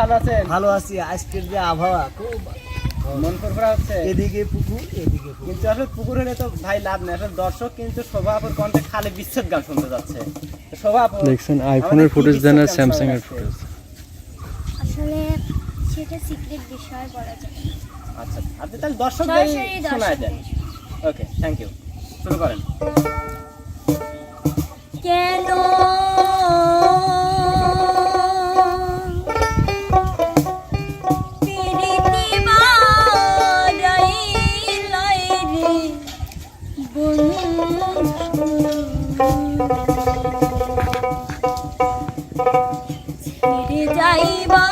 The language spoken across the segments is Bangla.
ভালো আছেন? ভালো আছি আজকের যে আবহাওয়া খুব মন ফুরফুরা হচ্ছে? এদিকে পুকুর এদিকে কিন্তু আসলে পুকুর হলে তো ভাই লাভ নেই। আসলে দর্শক কিন্তু শোভাপুর কণ্ঠে খালি বিচ্ছেদ গান শুনতে যাচ্ছে। তো দেখছেন আইফোনের ফুটেজ দেন আর স্যামসাং এর ফুটেজ আসলে সেটা সিক্রেট বিষয় বলা যায়। আচ্ছা আপনি তাহলে দর্শকদের সরাসরি শোনায় দেন। ওকে থ্যাংক ইউ শুরু করেন। যাইবা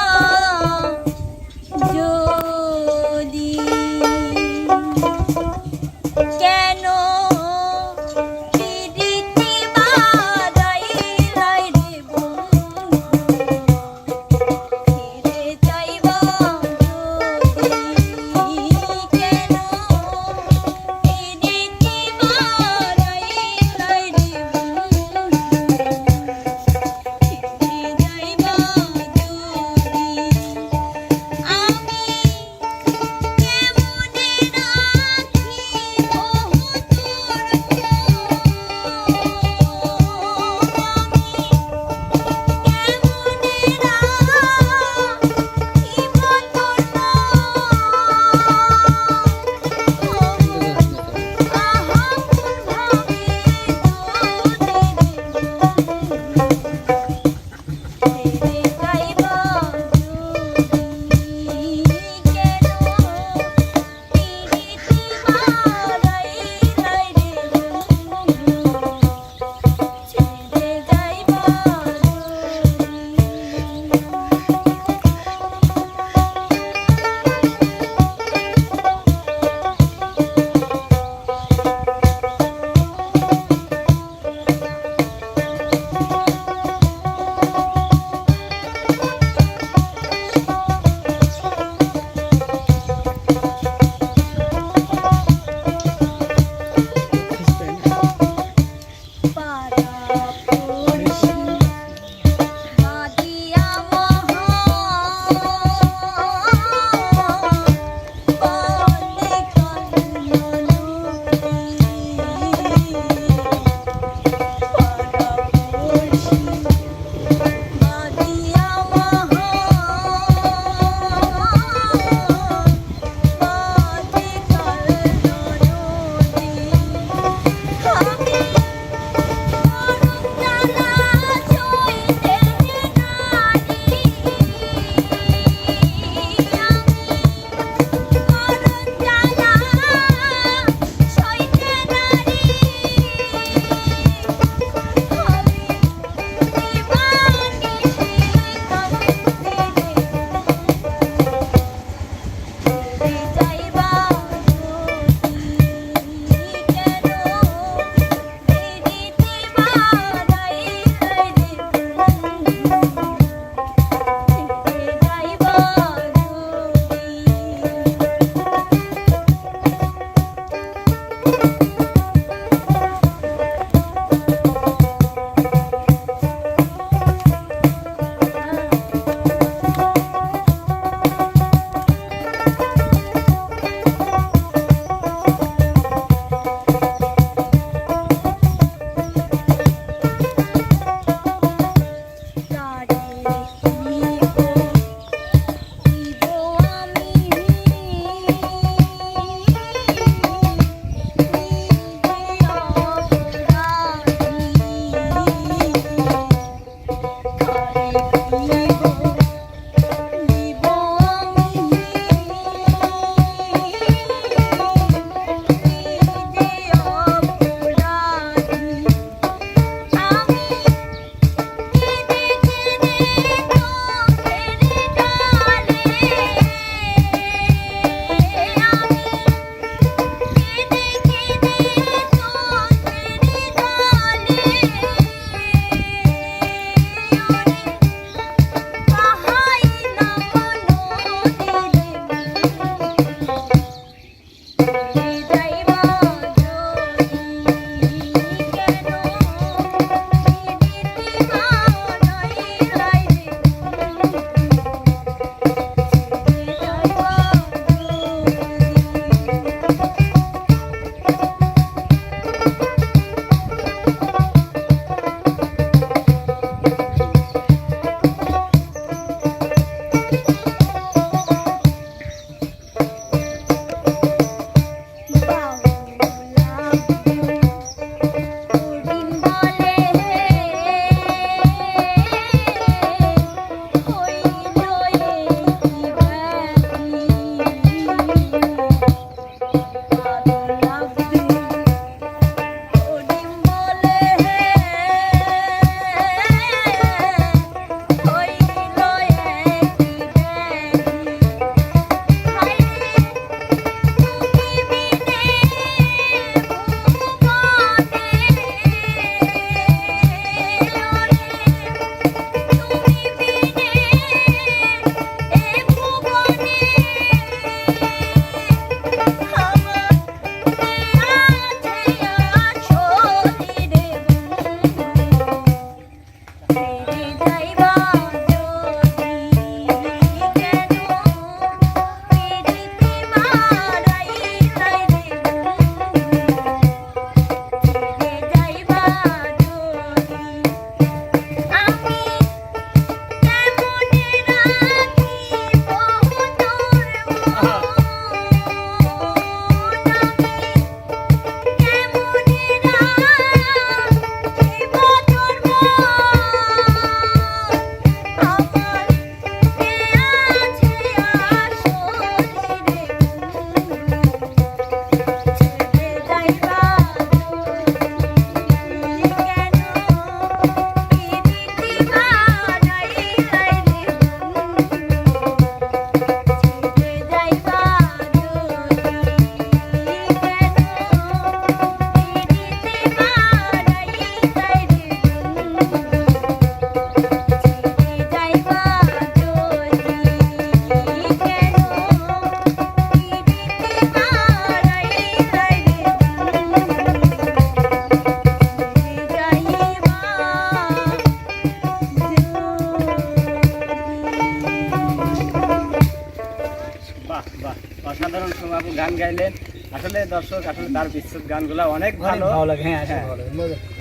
আসলে দর্শক আসলে তার বিশ্বাস গানগুলো অনেক অনেক ভালো। ভালো লাগে হ্যাঁ আসলে ভালো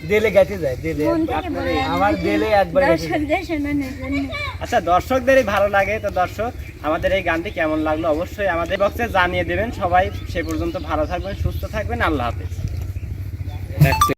দিলে গাইতে যায় দিলে আমার দিলে একবার আচ্ছা দর্শকদেরই ভালো লাগে। তো দর্শক আমাদের এই গানটি কেমন লাগল অবশ্যই আমাদের বক্সে জানিয়ে দেবেন। সবাই সে পর্যন্ত ভালো থাকবেন সুস্থ থাকবেন। আল্লাহ হাফেজ।